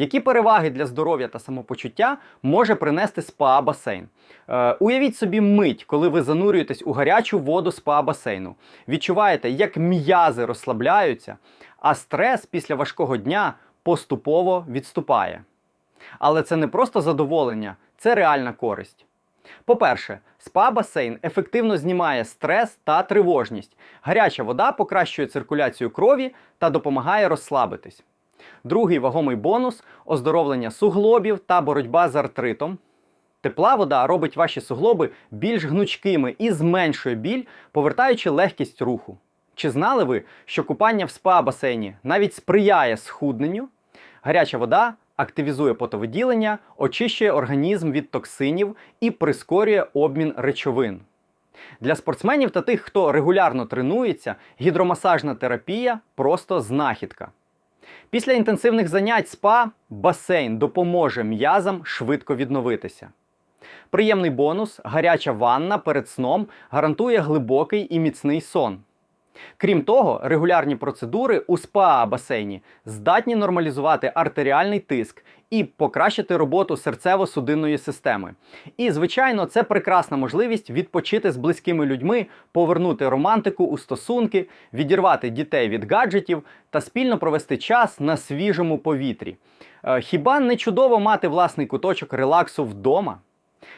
Які переваги для здоров'я та самопочуття може принести спа-басейн? Е, уявіть собі мить, коли ви занурюєтесь у гарячу воду спа-басейну. Відчуваєте, як м'язи розслабляються, а стрес після важкого дня поступово відступає. Але це не просто задоволення, це реальна користь. По-перше, спа-басейн ефективно знімає стрес та тривожність. Гаряча вода покращує циркуляцію крові та допомагає розслабитись. Другий вагомий бонус оздоровлення суглобів та боротьба з артритом. Тепла вода робить ваші суглоби більш гнучкими і зменшує біль, повертаючи легкість руху. Чи знали ви, що купання в спа-басейні навіть сприяє схудненню? Гаряча вода активізує потовиділення, очищує організм від токсинів і прискорює обмін речовин. Для спортсменів та тих, хто регулярно тренується, гідромасажна терапія просто знахідка. Після інтенсивних занять спа басейн допоможе м'язам швидко відновитися. Приємний бонус гаряча ванна перед сном гарантує глибокий і міцний сон. Крім того, регулярні процедури у спа-басейні здатні нормалізувати артеріальний тиск і покращити роботу серцево-судинної системи. І, звичайно, це прекрасна можливість відпочити з близькими людьми, повернути романтику у стосунки, відірвати дітей від гаджетів та спільно провести час на свіжому повітрі. Е, Хіба не чудово мати власний куточок релаксу вдома?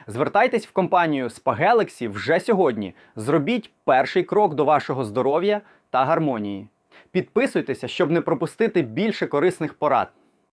Звертайтесь в компанію Spa Galaxy вже сьогодні. Зробіть перший крок до вашого здоров'я та гармонії. Підписуйтеся, щоб не пропустити більше корисних порад.